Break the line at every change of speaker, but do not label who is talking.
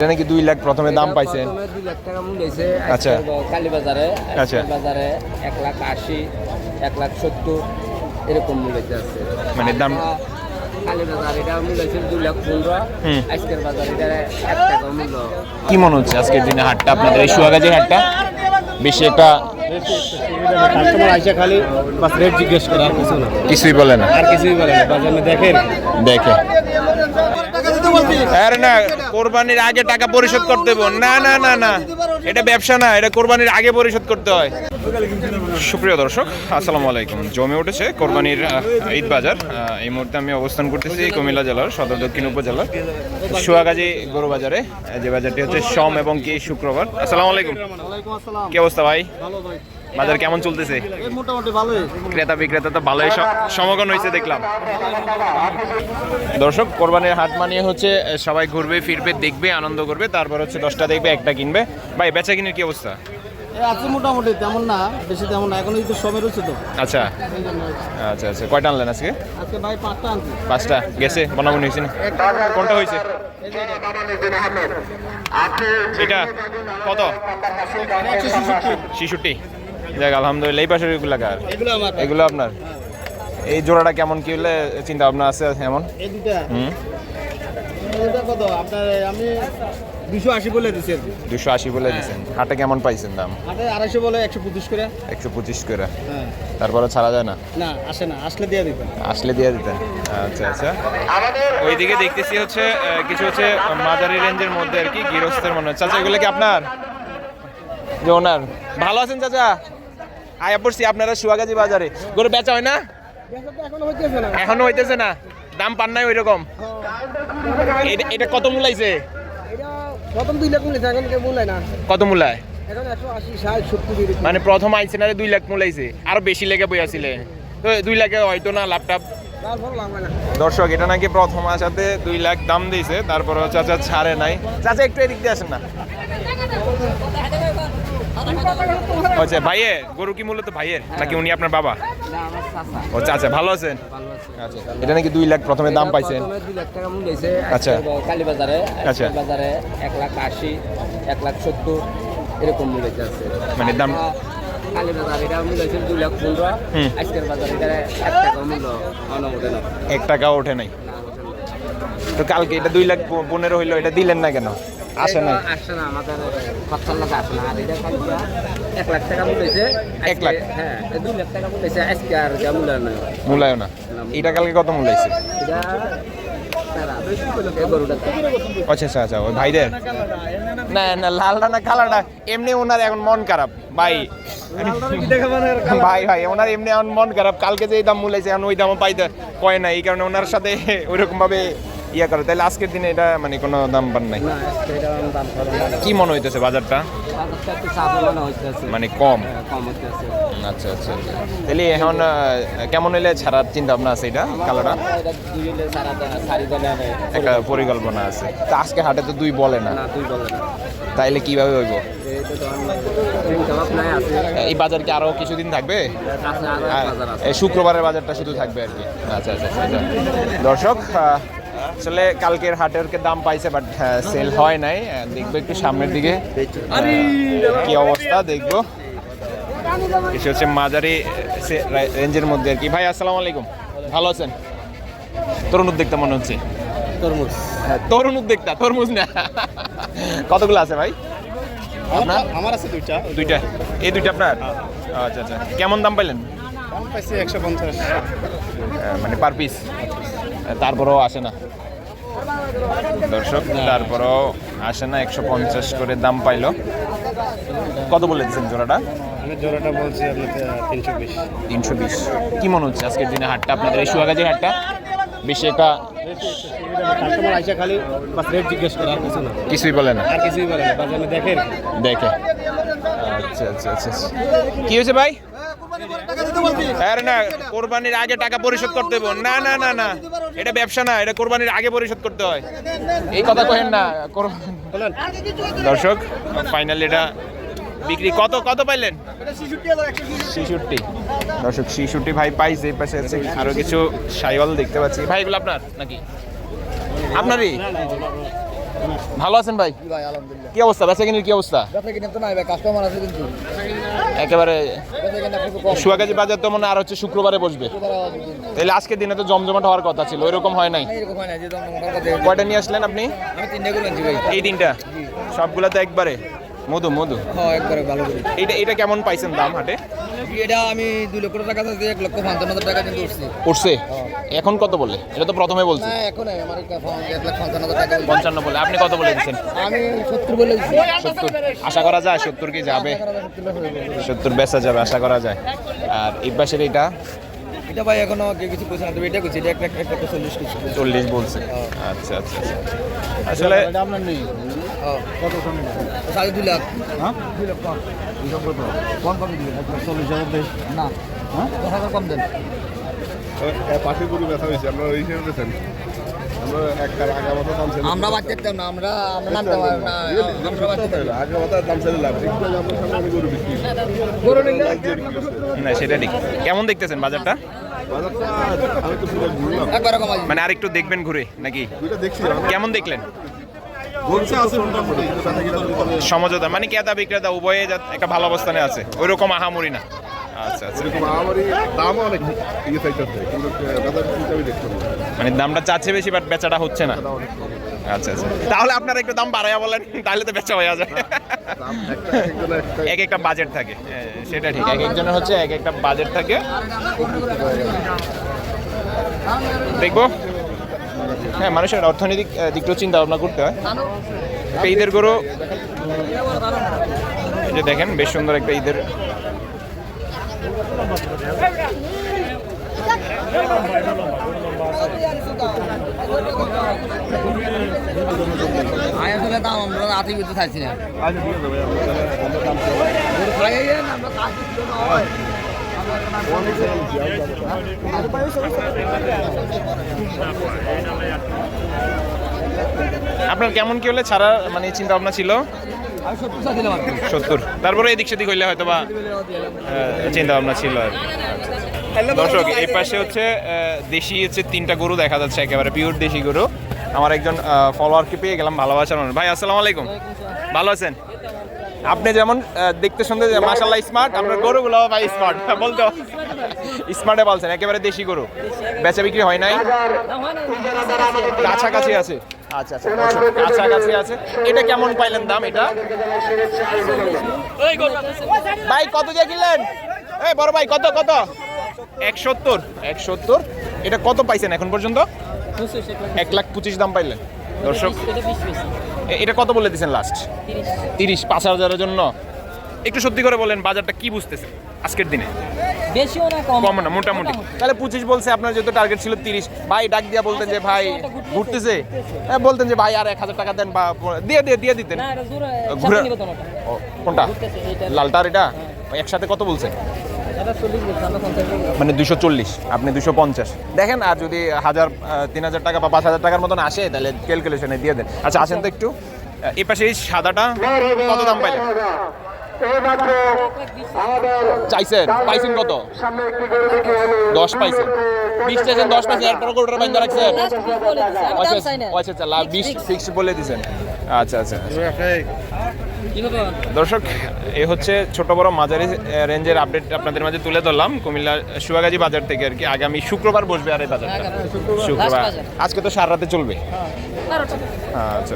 এটা নাকি দুই লাখ প্রথমে দাম পাইছেন?
প্রথমে দুই লাখ টাকা মূল্য হয়েছে
আচ্ছা।
কালীবাজারে
আচ্ছা।
বাজারে এক লাখ আশি এক লাখ সত্তর এরকম মূল্য আছে।
মানে দাম- কি মনে হচ্ছে আজকের দিনে হাটটা? আপনাদের এই সুয়াগাজি হাটটা? বেশি একটা
কাস্টমার আইসা খালি বাস রেট জিজ্ঞেস করে আর কিছু না।
কিছুই বলে না।
আর কিছুই বলে না। বাজারে দেখেন।
দেখে। আরে না কোরবানির আগে টাকা পরিশোধ করতে হবে না না না না। এটা ব্যবসা না এটা কোরবানির আগে পরিশোধ করতে হয়। সুপ্রিয় দর্শক আসসালামু আলাইকুম। জমে উঠেছে কোরবানির ঈদ বাজার। এই মুহূর্তে আমি অবস্থান করতেছি কুমিল্লা জেলার সদর দক্ষিণ উপজেলার সুয়াগাজী গরু বাজারে। যে বাজারটি হচ্ছে সোম এবং কি শুক্রবার। আসসালামু আলাইকুম। কি অবস্থা ভাই?
ভালো ভাই।
বাজার কেমন চলতেছে?
মোটামুটি ভালোই।
ক্রেতা বিক্রেতা তো ভালোই সমাগম হয়েছে দেখলাম। দর্শক কোরবানির হাট মানিয়ে হচ্ছে সবাই ঘুরবে ফিরবে দেখবে আনন্দ করবে তারপর হচ্ছে দশটা দেখবে একটা কিনবে। ভাই বেচা কিনের কি অবস্থা?
আছে মোটামুটি তেমন না বেশি তেমন না এখন তো সময় রয়েছে তো।
আচ্ছা। আচ্ছা আচ্ছা কয়টা আনলেন আজকে?
আজকে ভাই পাঁচটা আনছি।
পাঁচটা গেছে বনাবনি হয়েছে না? কোনটা হয়েছে।
এটা
কত? ছিষট্টি যাক আলহামদুলিল্লাহ এই পাশের এগুলো কার?
এগুলো
আপনার? এই জোড়াটা কেমন কি হলে চিন্তা ভাবনা আছে এমন? হুম?
কত? আপনার আমি দুশো আশি বলে দিচ্ছি
দুশো আশি বলে দিচ্ছেন হাটে কেমন পাইছেন দাম?
হাটে আড়াইশো বলে একশো পঁচিশ করে।
একশো পঁচিশ করে।
হ্যাঁ।
তারপরে ছাড়া যায় না?
না আসে না। আসলে দিয়ে দিবেন
আসলে দিয়ে দিতেন আচ্ছা আচ্ছা। ওইদিকে দেখতেছি হচ্ছে কিছু হচ্ছে মাঝারি রেঞ্জের মধ্যে আর কি গৃহস্থের মনে হচ্ছে চাচা এগুলো কি আপনার? যে ওনার। ভালো আছেন চাচা? আয়া পড়ছি আপনারা সুয়াগাজি বাজারে। গরু বেচা হয় না?
এখনও হইতেছে না।
দাম পান নাই ওই রকম এটা- কত মূলাইছে? কত মূলায়? মানে প্রথম আইছে না দুই লাখ মূলাইছে। আরও বেশি লেগে বই আসিলে। তো দুই লাখে হয়তো না
তারপর
দর্শক, এটা নাকি প্রথম আসাতে দুই লাখ দাম দিয়েছে, তারপর চাচা ছাড়ে নাই। চাচা, একটু এদিক দিয়ে আসেন না। আচ্ছা ভাইয়ের গরু কি মূলত ভাইয়ের? নাকি উনি আপনার বাবা? ও চাচা ভালো আছেন? আচ্ছা এটা নাকি দুই লাখ প্রথমে দাম পাইছেন?
দুই লাখ টাকা মূল্য হয়েছে।
আচ্ছা।
কালীবাজারে
আচ্ছা।
বাজারে এক লাখ আশি এক লাখ সত্তর এরকম মূল্য আছে
মানে দাম
এক টাকা ওঠে
নাই। তো কালকে এটা দুই লাখ পনেরো হইল এটা দিলেন না কেন? আসে
না আমাদের খরচার আসে না। আর এটা এক লাখ টাকা মূল্য
এক লাখ?
হ্যাঁ দুই লাখ টাকা মূল্য আজকে আর যা মূল্য নয়
না। এটা কালকে কত
এটা গরুটা।
আচ্ছা আচ্ছা আচ্ছা ওই ভাইদের? না না লালটা না কালাটা এমনি ওনার এখন মন খারাপ। ভাই ভাই ভাই ওনার এমনি এখন মন খারাপ। কালকে যে দাম মূলাইছে এখন ওই দামও পাইতে কয় না। এই কারণে ওনার সাথে ওইরকম ভাবে ইয়া করে তাহলে আজকের দিনে এটা মানে কোনো দাম পান নাই? কি মনে হইতেছে বাজারটা?
মনে
কম?
হ্যাঁ,
আচ্ছা আচ্ছা আচ্ছা। তাহলে এখন কেমন হইলে ছাড়ার চিন্তা ভাবনা আছে এটা কালোটা? একটা পরিকল্পনা আছে। তা আজকে হাটে তো দুই বলে না।
না দুই বলে
তাইলে কীভাবে হইব? এই বাজার কি আরও কিছুদিন থাকবে? শুক্রবারের বাজারটা শুধু থাকবে আর কি। আচ্ছা আচ্ছা আচ্ছা, আচ্ছা। দর্শক আসলে কালকের হাটের দাম পাইছে বাট সেল হয় নাই। দেখব একটু সামনের দিকে। কি অবস্থা দেখব। এসে হচ্ছে মাঝারি রেঞ্জের মধ্যে আর কি। ভাই আসসালামু আলাইকুম। ভালো আছেন? তরুণ উদ্যোক্তা মনে হচ্ছে?
তরমুজ।
হ্যাঁ, তরুণ উদ্যোক্তা তরমুজ না। কতগুলো আছে ভাই? আপনার?
আমার আছে দুইটা।
দুইটা। এই দুইটা আপনার? আচ্ছা আচ্ছা। কেমন দাম পাইলেন?
দাম পাইছি একশো পঞ্চাশ।
মানে পার পিস তারপরেও আসে না। দর্শক তারপরও আসে না একশো পঞ্চাশ করে দাম পাইলো। কত বলে দিচ্ছেন জোড়াটা?
জোড়াটা বলছি আপনাকে তিনশো বিশ।
তিনশো বিশ। কি মনে হচ্ছে আজকের দিনে হাটটা? আপনাদের এই সুয়াগাজির হাটটা? বেশি একটা
কাস্টমার আইসা খালি বাস রেট জিজ্ঞেস করে আর কিছু না।
কিছুই বলে না।
আর কিছুই বলে না বাজারে দেখেন।
দেখে। আচ্ছা আচ্ছা আচ্ছা। কি হয়েছে ভাই? না কোরবানির আগে টাকা পরিশোধ করতে হবে না না না না। এটা ব্যবসা না এটা কোরবানির আগে পরিশোধ করতে হয়। এই কথা কহেন না দর্শক ফাইনালি এটা বিক্রি কত কত পাইলেন? ছিষট্টি দর্শক ছিষট্টি ভাই পাইছে এই পাশে আছে আরও কিছু সাইওয়াল দেখতে পাচ্ছি। ভাই এগুলো আপনার নাকি? আপনারই? ভালো আছেন ভাই? কি অবস্থা? বেচা কিনির কি অবস্থা? একেবারে সুয়াগাজী বাজার তো মনে আর হচ্ছে শুক্রবারে বসবে। তাহলে আজকের দিনে তো জমজমাট হওয়ার কথা ছিল ওইরকম হয় নাই? কয়টা নিয়ে আসলেন আপনি? এই তিনটা? সবগুলা তো একবারে? মধু মধু? এটা কেমন পাইছেন দাম হাটে?
এটা আমি দুই লক্ষ টাকা থেকে এক লক্ষ পঞ্চান্ন হাজার টাকা কিন্তু উঠছি।
উঠছে? এখন কত বললে? এটা তো প্রথমে বলছি।
না এখন আমার এক লাখ পঞ্চান্ন হাজার টাকা
পঞ্চান্ন বলে আপনি কত বলে দিচ্ছেন?
আমি সত্তর বলে দিচ্ছি।
সত্তর। আশা করা যায় সত্তর কি যাবে? সত্তর বেচা যাবে আশা করা যায়। আর এই পাশের এটা?
এটা ভাই এখনও কিছু পয়সা না তবে এটা করছি এটা এক লাখ এক লাখ চল্লিশ করছি
চল্লিশ বলছে। আচ্ছা আচ্ছা আচ্ছা। আসলে
আপনার নেই। কত সামনে সাড়ে দুই লাখ। হ্যাঁ? দুই লাখ কম কম কম দিবেন এক লাখ চল্লিশ হাজার দেশ। না। হ্যাঁ? দশ হাজার কম দেন।
পাশে গরু ব্যথা হয়েছে আমরা হিসেবে
বাদ দেখতাম না আমরা আমরা নামতে পারব না। আমরা বাদ দেখতাম। না।
আগা মাথা দাম ছিল লাভ একটু আগে সামনে গরু বিক্রি
গরু
না সেটা ঠিক। কেমন দেখতেছেন বাজারটা?
বাজারটা আমি তো পুরো ঘুরলাম।
একবার
মানে আরেকটু দেখবেন ঘুরে নাকি? কেমন দেখলেন? সমঝোতা মানে ক্রেতা বিক্রেতা উভয়ে একটা ভালো অবস্থানে আছে। ওই রকম আহামরি না। আচ্ছা আচ্ছা।
দামও অনেক ইয়ে না।
মানে দামটা চাচ্ছে বেশি বাট বেচাটা হচ্ছে না। আচ্ছা আচ্ছা। তাহলে আপনারা একটু দাম বাড়াইয়া বলেন তাহলে তো বেচা হয়ে যায়। এক একটা বাজেট থাকে। সেটা ঠিক। এক একজনের হচ্ছে এক একটা বাজেট থাকে। দেখব। হ্যাঁ মানুষের অর্থনৈতিক দিকটাও চিন্তা ভাবনা করতে হয়। ঈদের গরু যে দেখেন, বেশ সুন্দর একটা ঈদের।
আমরা
আপনার কেমন কি হলে ছাড়া মানে চিন্তা ভাবনা ছিল?
সত্তর।
তারপরে এদিক সেদিক হইলে হয়তো বা চিন্তা ভাবনা ছিল আর দর্শক, এই পাশে হচ্ছে দেশি হচ্ছে তিনটা গরু দেখা যাচ্ছে একেবারে পিওর দেশি গরু। আমার একজন ফলোয়ারকে পেয়ে গেলাম ভালোবাসার ভাই, আসসালামু আলাইকুম। ভালো আছেন? আপনি যেমন দেখতে শুনতে মাসাল্লাহ স্মার্ট আপনার গরুগুলো ভাই স্মার্ট বলতো? স্মার্টে বলছেন, একেবারে দেশি গরু। বেচা বিক্রি হয় নাই। কাছাকাছি আছে। আচ্ছা আচ্ছা কাছাকাছি আছে। কেমন পাইলেন দাম এটা? ভাই, কত দিয়ে কিনলেন? বড় ভাই, কত কত? এক সত্তর এক সত্তর এটা কত পাইছেন এখন পর্যন্ত? এক লাখ পঁচিশ দাম পাইলেন। দর্শক এটা কত বলে দিয়েছেন লাস্ট তিরিশ। পাঁচ হাজারের জন্য। একটু সত্যি করে বলেন বাজারটা কি বুঝতেছে আজকের দিনে?
বেশিও না কম।
কম না মোটামুটি। তাহলে পঁচিশ বলছে আপনার যেহেতু টার্গেট ছিল তিরিশ। ভাই ডাক দিয়া বলতেন যে ভাই ঘুরতেছে? হ্যাঁ বলতেন যে ভাই আর এক হাজার টাকা দেন বা দিয়ে দিয়ে দিয়ে দিতেন। ঘুরে কোনটা? লালটার এটা? একসাথে কত
বলছি।
মানে দুশো চল্লিশ আপনি দুশো পঞ্চাশ। দেখেন আর যদি হাজার তিন হাজার টাকা বা পাঁচ হাজার টাকার মতন আসে তাহলে ক্যালকুলেশনে দিয়ে দেন। আচ্ছা আসেন তো একটু। এ পাশে এই সাদাটা কত দাম পাইলেন? চাইছেন পাইছেন কত? দশ পাইছেন। বিশ চাইছেন দশ পাইছেন এরপর কোটার বাইন্দা রাখছেন। আচ্ছা আচ্ছা লাভ বিশ ফিক্স বলে দিছেন। আচ্ছা আচ্ছা
হবে?
দর্শক এ হচ্ছে ছোট বড় মাঝারি রেঞ্জের আপডেট আপনাদের মাঝে তুলে ধরলাম। কুমিল্লা সুয়াগাজী বাজার থেকে আর কি আগামী শুক্রবার বসবে আর এই বাজারটা।
শুক্রবার। বাজার।
আজকে তো সারা রাতে চলবে। আচ্ছা আচ্ছা।